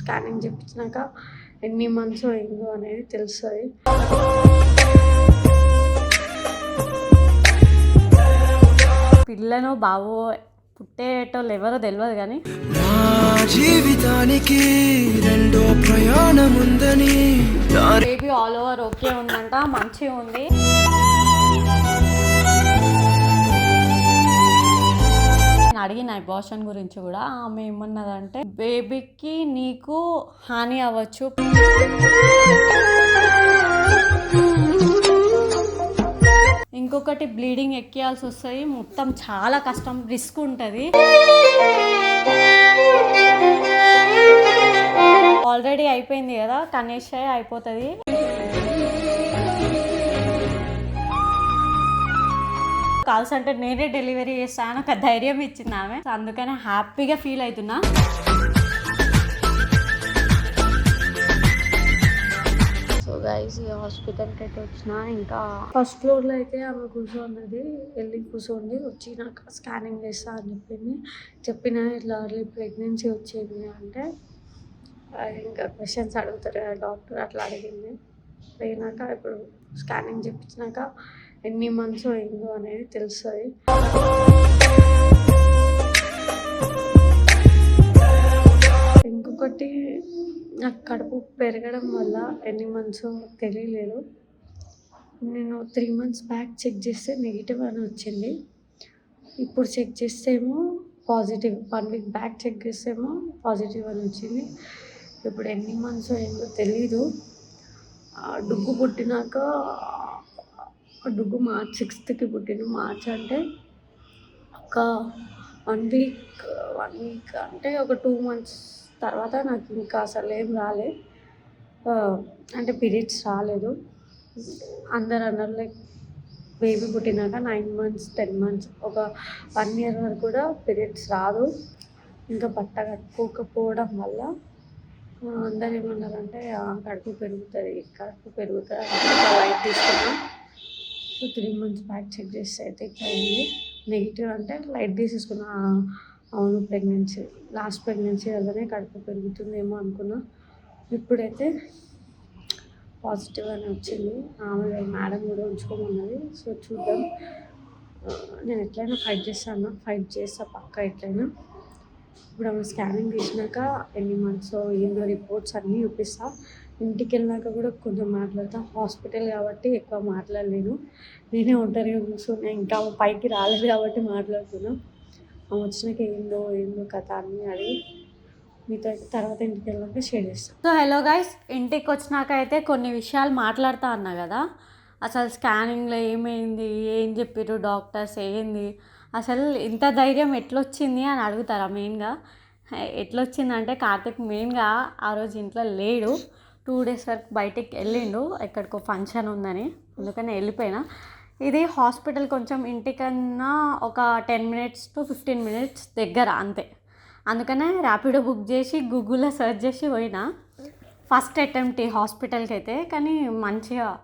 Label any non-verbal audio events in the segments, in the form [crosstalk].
Scanning చెప్పించినాక ఎన్ని months అయిందో అనేది తెలుస్తుంది. పిల్లను బాబు పుట్టేటోళ్ళు ఎవరో తెలియదు కానీ జీవితానికి రెండో ప్రయాణముందని నా బేబీ ఆల్ ఓవర్ ఓకే ఉందంట మంచిగా ఉంది నేను అబార్షన్ గురించి కూడా ఆమె ఏమన్నదంటే బేబీకి నీకు హాని అవ్వచ్చు. ఇంకొకటి బ్లీడింగ్ ఎక్కియాల్సి వస్తుంది మొత్తం చాలా కష్టం రిస్క్ ఉంటుంది. ఆల్రెడీ అయిపోయింది కదా కనేష్ అయిపోతుంది. కాల్స్ అంటే నేనే డెలివరీ చేస్తాను ఒక ధైర్యం ఇచ్చింది ఆమె. సో అందుకని హ్యాపీగా ఫీల్ అవుతున్నా. సో గైస్ ఈ హాస్పిటల్కి అయితే వచ్చిన ఇంకా ఫస్ట్ ఫ్లోర్లో అయితే ఆమె కూర్చోన్నది వెళ్ళి కూర్చోండి వచ్చి నాకు స్కానింగ్ చేస్తా అని చెప్పింది. చెప్పిన ఇట్లా అర్లీ ప్రెగ్నెన్సీ వచ్చింది అంటే ఇంకా క్వశ్చన్స్ అడుగుతారు కదా డాక్టర్ అట్లా అడిగింది. పోయినాక ఇప్పుడు స్కానింగ్ చెప్పించినాక ఎన్ని మంత్స్ అయిందో అనేది తెలుస్తుంది. ఇంకొకటి నాకు కడుపు పెరగడం వల్ల ఎన్ని మంత్స్ తెలియలేదు. నేను త్రీ మంత్స్ బ్యాక్ చెక్ చేస్తే నెగిటివ్ అని వచ్చింది. ఇప్పుడు చెక్ చేస్తే ఏమో positive one week back check చేస్తేమో positive అని వచ్చింది. ఇప్పుడు ఎన్ని మంత్స్ ఏందో తెలీదు. డుగ్గు పుట్టినాక అడుగు మార్చ్ సిక్స్త్కి పుట్టిన మార్చ్ అంటే ఒక వన్ వీక్ వన్ వీక్ అంటే ఒక టూ మంత్స్ తర్వాత నాకు ఇంకా అసలు ఏం రాలే. అంటే పీరియడ్స్ రాలేదు. అందరు అన్నారు లైక్ బేబీ పుట్టినాక నైన్ మంత్స్ టెన్ మంత్స్ ఒక వన్ ఇయర్ వరకు కూడా పీరియడ్స్ రాదు. ఇంకా బట్ట కట్టుకోకపోవడం వల్ల అందరు ఏమన్నారంటే కడుపు పెరుగుతుంది కడుపు పెరుగుతుంది లైట్ తీసుకున్నాం. So three months back check చేస్తే అయితే ఇట్లా అయింది. నెగిటివ్ అంటే లైట్ తీసేసుకున్నా అవును ప్రెగ్నెన్సీ లాస్ట్ ప్రెగ్నెన్సీ వల్లనే కడుపు పెరుగుతుందేమో అనుకున్నా. ఇప్పుడైతే పాజిటివ్ అని వచ్చింది. ఆమె మేడం కూడా ఉంచుకోమన్నది. సో చూద్దాం. నేను ఎట్లయినా ఫైట్ చేస్తాను. ఫైట్ చేస్తా పక్క ఎట్లయినా. ఇప్పుడు ఆమె స్కానింగ్ తీసినాక ఎన్ని మంత్స్ ఏందో రిపోర్ట్స్ అన్నీ చూపిస్తా. ఇంటికి వెళ్ళాక కూడా కొంచెం మాట్లాడతాను హాస్పిటల్ కాబట్టి ఎక్కువ మాట్లాడలేను. నేనే ఒంటరిగా కూర్చున్నా. ఇంకా పైకి రాలేదు కాబట్టి మాట్లాడుతున్నా. ఆమె వచ్చినాక ఏందో ఏందో కథ అని అడిగి మీతో తర్వాత ఇంటికి వెళ్ళాక షేర్ చేస్తాను సో హలో గైస్ ఇంటికి వచ్చినాక అయితే కొన్ని విషయాలు మాట్లాడుతా అన్నా కదా. అసలు స్కానింగ్లో ఏమైంది? ఏం చెప్పారు డాక్టర్స్? ఏంది? అసలు ఇంత ధైర్యం ఎట్లొచ్చింది అని అడుగుతారా మెయిన్గా? ఎట్లొచ్చిందంటే కార్తిక్ మెయిన్గా ఆ రోజు ఇంట్లో లేడు. టూ డేస్ వరకు బయటికి వెళ్ళిండు. ఎక్కడికో ఫంక్షన్ ఉందని. అందుకని వెళ్ళిపోయినా. ఇది హాస్పిటల్ కొంచెం ఇంటికన్నా ఒక ten minutes to fifteen minutes దగ్గర అంతే. అందుకనే ర్యాపిడో బుక్ చేసి గూగుల్లో సెర్చ్ చేసి పోయినా. ఫస్ట్ అటెంప్ట్ ఈ హాస్పిటల్కి అయితే కానీ మంచిగా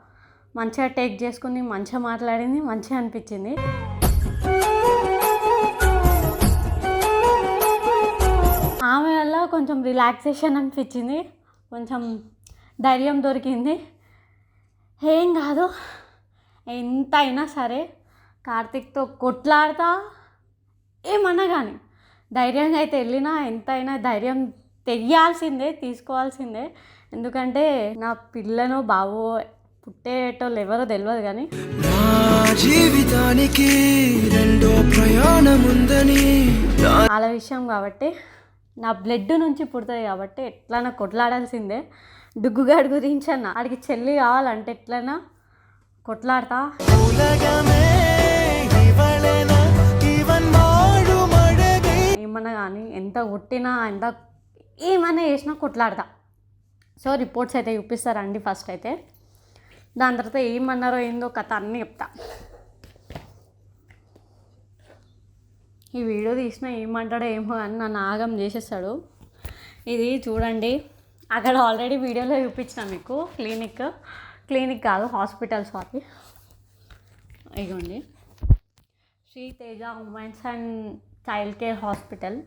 మంచిగా టేక్ చేసుకుని మంచిగా మాట్లాడింది మంచిగా అనిపించింది. ఆమె వల్ల కొంచెం రిలాక్సేషన్ అనిపించింది. కొంచెం ధైర్యం దొరికింది. ఏం కాదు. ఎంత అయినా సరే కార్తిక్తో కొట్లాడతా ఏమన్నా కానీ ధైర్యంగా అయితే వెళ్ళినా ఎంతైనా ధైర్యం తెయ్యాల్సిందే తీసుకోవాల్సిందే. ఎందుకంటే నా పిల్లను బాబు పుట్టేటోళ్ళు ఎవరో తెలియదు కానీ నా జీవితానికి రెండో ప్రయాణముందని. నా వాళ్ళ విషయం కాబట్టి నా బ్లడ్ నుంచి పుడుతుంది కాబట్టి ఎట్లైనా కొట్లాడాల్సిందే. డుగ్గుగాడి గురించి అన్న. ఆడికి చెల్లి కావాలంటే ఎట్లైనా కొట్లాడతా. ఏమన్నా కానీ ఎంత కొట్టినా ఎంత ఏమైనా చేసినా కొట్లాడతా. సో రిపోర్ట్స్ అయితే చూపిస్తారండి ఫస్ట్ అయితే. దాని తర్వాత ఏమన్నారో ఏందో కథ అన్నీ చెప్తా. ఈ వీడియో తీసినా ఏమంటాడో ఏమో అని నన్ను ఆగం చేసేస్తాడు. ఇది చూడండి. అక్కడ ఆల్రెడీ వీడియోలో చూపించిన మీకు. క్లినిక్ క్లినిక్ కాదు హాస్పిటల్ సారీ ఇగోండి. Sri Teja women's and child care hospital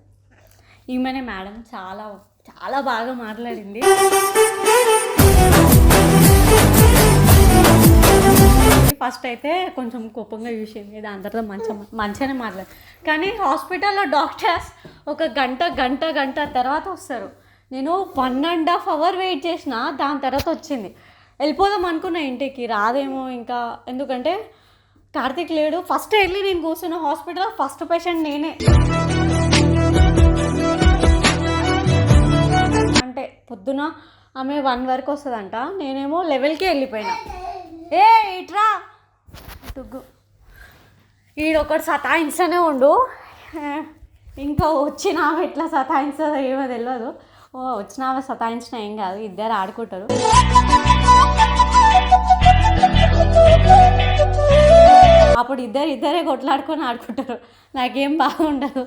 ఈమెనే madam చాలా చాలా బాగా మాట్లాడింది. ఫస్ట్ అయితే కొంచెం కోపంగా చూసింది దాని తర్వాత మంచిగా మంచిగానే మాట్లాడు. కానీ హాస్పిటల్లో డాక్టర్స్ ఒక గంట గంట గంట తర్వాత వస్తారు. నేను one and half hour wait చేసిన దాని తర్వాత వచ్చింది. వెళ్ళిపోదాం అనుకున్నా ఇంటికి రాదేమో ఇంకా. ఎందుకంటే కార్తీక్ లేడు. ఫస్ట్ వెళ్ళి నేను కూర్చున్న హాస్పిటల్ ఫస్ట్ పేషెంట్ నేనే. అంటే పొద్దున ఆమె వన్ వరకు వస్తుందంట. నేనేమో లెవెల్కి వెళ్ళిపోయినా. ఏ ఇట్రా! దుగ్గు. ఈడొకటి సతాయిస్తూనే ఉండు. ఇంకా వచ్చిన ఆమె ఎట్లా సతాయిస్తుందో ఏమో తెలియదు ఓ వచ్చిన ఆమె సతాయించిన ఏం కాదు ఇద్దరు ఆడుకుంటారు. అప్పుడు ఇద్దరు ఇద్దరే కొట్లాడుకొని ఆడుకుంటారు. నాకేం బాగుండదు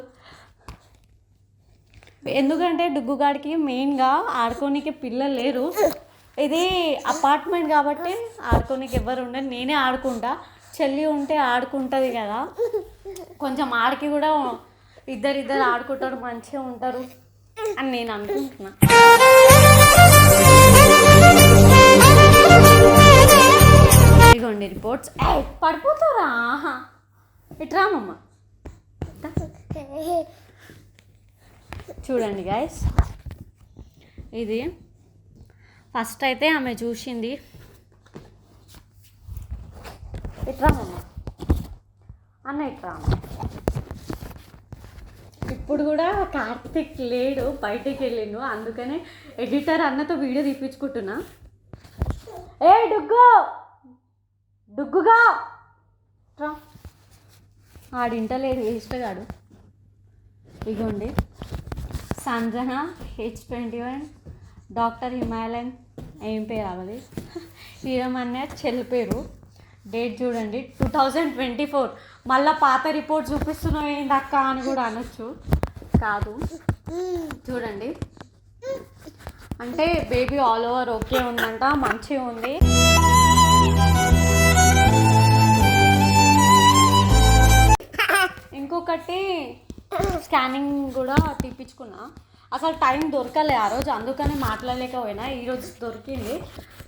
ఎందుకంటే డుగ్గుగాడికి మెయిన్గా ఆడుకోనికి పిల్లలు లేరు. ఇది అపార్ట్మెంట్ కాబట్టి ఆడుకోనికి ఎవరు ఉండరు. నేనే ఆడుకుంటా. చెల్లి ఉంటే ఆడుకుంటుంది కదా. కొంచెం ఆడికి కూడా ఇద్దరు ఇద్దరు ఆడుకుంటారు మంచిగా ఉంటారు అని నేను అనుకుంటున్నా. ఇదిగోండి రిపోర్ట్స్ పడిపోతారా ఇట్రామమ్మ చూడండి గాయస్ ఇది ఫస్ట్ అయితే ఆమె చూసింది ఇట్రామమ్మ అన్న ఇట్రామ్మ ఇప్పుడు కూడా కార్తిక్ లేడు బయటికి వెళ్ళిండు. అందుకనే ఎడిటర్ అన్నతో వీడియో తీపించుకుంటున్నా ఏ డుగ్గు! డుగ్గుగా! రా. ఆడింటలేడు వేస్ట్ ఇగోండి. Sanjana H twenty one doctor Himalayan ఏం పేరు అవ్వదు హీరమన్య [laughs] చెల్లి పేరు. డేట్ చూడండి. టూ థౌజండ్ ట్వంటీ ఫోర్ మళ్ళీ పాత రిపోర్ట్ చూపిస్తున్నావు ఏంటి అక్క అని కూడా అనొచ్చు. కాదు. చూడండి. అంటే బేబీ ఆల్ ఓవర్ ఓకే ఉందంట మంచిగా ఉంది. ఇంకొకటి స్కానింగ్ కూడా తీపించుకున్నా అసలు టైం దొరకలే ఆ రోజు. అందుకని మాట్లాడలేకపోయినా. ఈరోజు దొరికింది.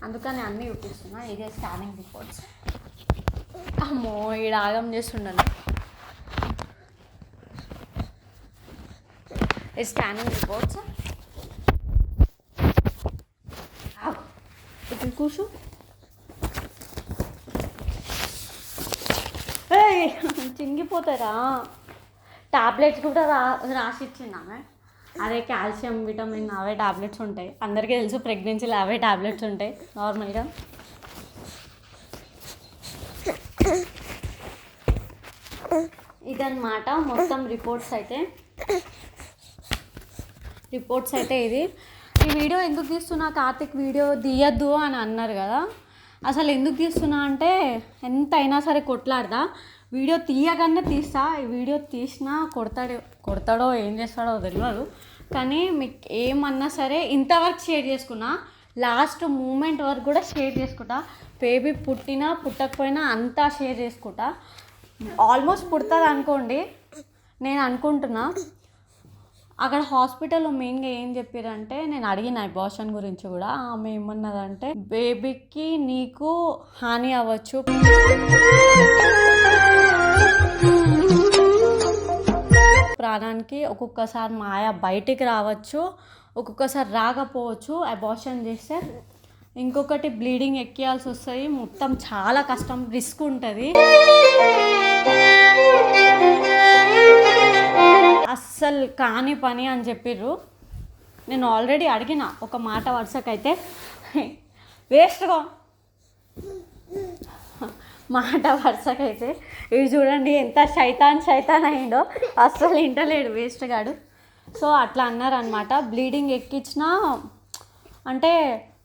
అందుకని అన్నీ చూపిస్తున్నా. ఇదే స్కానింగ్ రిపోర్ట్స్ అమ్మో ఈడ ఆగం చేస్తుండను. ఈ స్కానింగ్ రిపోర్ట్స్ ఇక్కడ కూర్చో. చింగిపోతారా టాబ్లెట్స్ కూడా రా రాసి ఇచ్చింది అదే కాల్షియం విటమిన్ అవే టాబ్లెట్స్ ఉంటాయి. అందరికీ తెలుసు ప్రెగ్నెన్సీలో అవే టాబ్లెట్స్ ఉంటాయి. నార్మల్గా ఇదన్నమాట మొత్తం రిపోర్ట్స్ అయితే. రిపోర్ట్స్ అయితే ఇది. ఈ వీడియో ఎందుకు తీస్తున్నా? కార్తిక్ వీడియో తీయద్దు అని అన్నారు కదా. అసలు ఎందుకు తీస్తున్నా అంటే ఎంత అయినా సరే కొట్లాడదా? వీడియో తీయగానే తీస్తా ఈ వీడియో తీసినా కొడతాడు కొడతాడో ఏం చేస్తాడో తెలియదు కానీ మీకు ఏమన్నా సరే ఇంతవరకు షేర్ చేసుకున్నా లాస్ట్ మూమెంట్ వరకు కూడా షేర్ చేసుకుంటా. బేబీ పుట్టినా పుట్టకపోయినా అంతా షేర్ చేసుకుంటా. ఆల్మోస్ట్ పుడుతుంది అనుకోండి నేను అనుకుంటున్నా. అక్కడ హాస్పిటల్లో మెయిన్గా ఏం చెప్పారంటే నేను అడిగిన అబార్షన్ గురించి కూడా ఆమె ఏమన్నదంటే బేబీకి నీకు హాని అవ్వచ్చు. ప్రాణానికి ఒక్కొక్కసారి మాయ బయటికి రావచ్చు ఒక్కొక్కసారి రాకపోవచ్చు అబార్షన్ చేస్తే ఇంకొకటి బ్లీడింగ్ ఎక్కియాల్సి వస్తుంది మొత్తం చాలా కష్టం రిస్క్ ఉంటుంది. అస్సలు కాని పని అని చెప్పిర్రు. నేను ఆల్రెడీ అడిగిన ఒక మాట వరుసకైతే. [laughs] వేస్ట్గా మాట వరుసకైతే. ఇవి చూడండి ఎంత శైతాన్ శైతాన్ అయిందో అస్సలు ఇంటలేడు వేస్ట్ గాడు. సో అట్లా అన్నారనమాట బ్లీడింగ్ ఎక్కించినా అంటే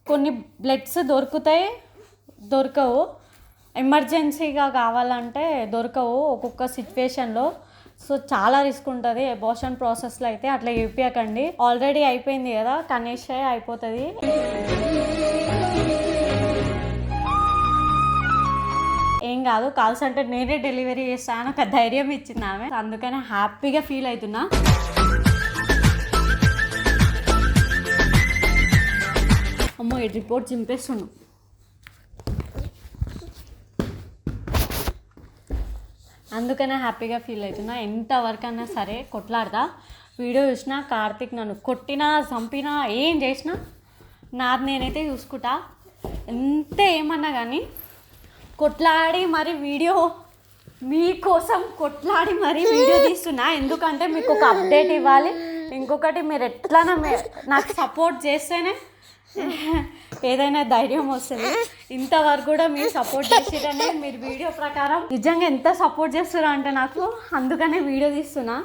కొన్ని బ్లడ్స్ దొరుకుతాయి దొరకవు. ఎమర్జెన్సీగా కావాలంటే దొరకవు ఒక్కొక్క సిచ్యువేషన్లో సో చాలా రిస్క్ ఉంటుంది. అబార్షన్ ప్రాసెస్లో అయితే అట్లా చెప్పకండి ఆల్రెడీ అయిపోయింది కదా కనీషే అయిపోతుంది. ఏం కాదు కాల్స్ అంటే నేనే డెలివరీ చేస్తాను ఒక ధైర్యం ఇచ్చింది ఆమె. అందుకని హ్యాపీగా ఫీల్ అవుతున్నా. అమ్మో ఈ రిపోర్ట్ చింపేస్తుండు. అందుకనే హ్యాపీగా ఫీల్ అవుతున్నా. ఎంతవరకు అన్నా సరే కొట్లాడదా వీడియో చూసినా కార్తీక్ నన్ను కొట్టినా చంపినా ఏం చేసినా నాది నేనైతే చూసుకుంటా. ఎంత ఏమన్నా కానీ కొట్లాడి మరి వీడియో మీకోసం కొట్లాడి మరి వీడియో తీస్తున్నా. ఎందుకంటే మీకు ఒక అప్డేట్ ఇవ్వాలి. ఇంకొకటి మీరు ఎట్లన్నా నాకు సపోర్ట్ చేస్తేనే ఏదైనా ధైర్యం వస్తుంది. ఇంతవరకు కూడా మీరు సపోర్ట్ చేసిరని మీరు వీడియో ప్రకారం నిజంగా ఎంత సపోర్ట్ చేస్తున్నారు అంటే నాకు అందుకనే వీడియో తీస్తున్నా.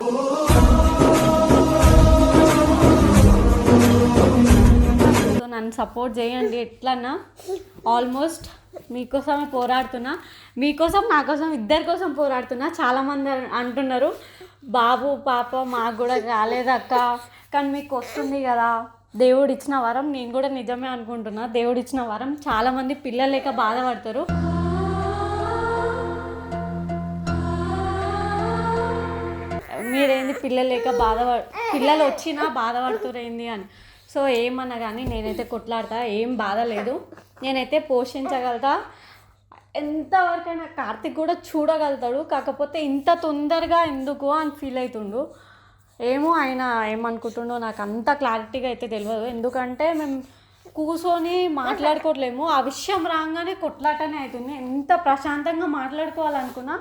నన్ను సపోర్ట్ చేయండి ఎట్లన్నా. ఆల్మోస్ట్ మీకోసమే పోరాడుతున్నా మీకోసం నా కోసం ఇద్దరి కోసం పోరాడుతున్నా. చాలామంది అంటున్నారు బాబు పాప మాకు కూడా రాలేదక్క కానీ మీకు వస్తుంది కదా. దేవుడు ఇచ్చిన వరం నేను కూడా నిజమే అనుకుంటున్నా. దేవుడు ఇచ్చిన వరం చాలామంది పిల్లలు లేక బాధపడతారు. మీరేంది పిల్లలు లేక బాధపడ పిల్లలు వచ్చినా బాధపడుతురేంది అని. సో ఏమన్నా కానీ నేనైతే కొట్లాడతా ఏం బాధ లేదు. నేనైతే పోషించగలుగుతా. ఎంతవరకైనా కార్తిక్ కూడా చూడగలుగుతాడు. కాకపోతే ఇంత తొందరగా ఎందుకు అని ఫీల్ అవుతుండు. ఏమో ఆయన ఏమనుకుంటుండో నాకు అంత క్లారిటీగా అయితే తెలియదు. ఎందుకంటే మేము కూర్చొని మాట్లాడుకోవట్లేము. ఆ విషయం రాగానే కొట్లాటనే అవుతుంది. ఎంత ప్రశాంతంగా మాట్లాడుకోవాలనుకున్నా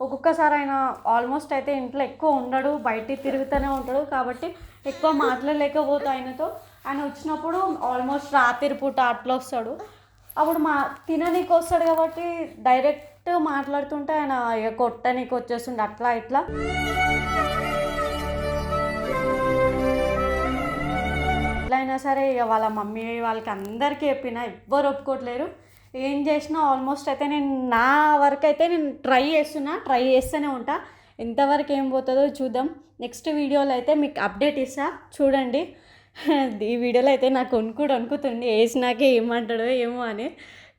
ఒక్కొక్కసారి ఆయన ఆల్మోస్ట్ అయితే ఇంట్లో ఎక్కువ ఉండడు. బయటికి తిరుగుతూనే ఉంటాడు. కాబట్టి ఎక్కువ మాట్లాడలేకపోతే ఆయనతో. ఆయన వచ్చినప్పుడు ఆల్మోస్ట్ రాత్రి పూట అట్లా వస్తాడు. అప్పుడు మా తిననీకి వస్తాడు కాబట్టి డైరెక్ట్ మాట్లాడుతుంటే ఆయన ఇక కొట్టనీకి వచ్చేస్తుండే అట్లా ఇట్లా. ఎట్లయినా సరే ఇక వాళ్ళ మమ్మీ వాళ్ళకి అందరికీ చెప్పిన ఎవ్వరు ఒప్పుకోవట్లేరు ఏం చేసినా ఆల్మోస్ట్ అయితే నేను నా వరకు అయితే నేను ట్రై చేస్తున్నా ట్రై చేస్తూనే ఉంటా. ఎంతవరకు ఏం పోతుందో చూద్దాం. నెక్స్ట్ వీడియోలో అయితే మీకు అప్డేట్ ఇస్తా. చూడండి. [laughs] ఈ వీడియోలో అయితే నాకు వణుకుడు వణుకుతుంది వేసినాకే ఏమంటాడో ఏమో అని.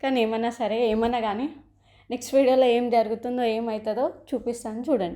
కానీ ఏమన్నా సరే ఏమన్నా కానీ నెక్స్ట్ వీడియోలో ఏం జరుగుతుందో ఏమవుతుందో చూపిస్తాను చూడండి.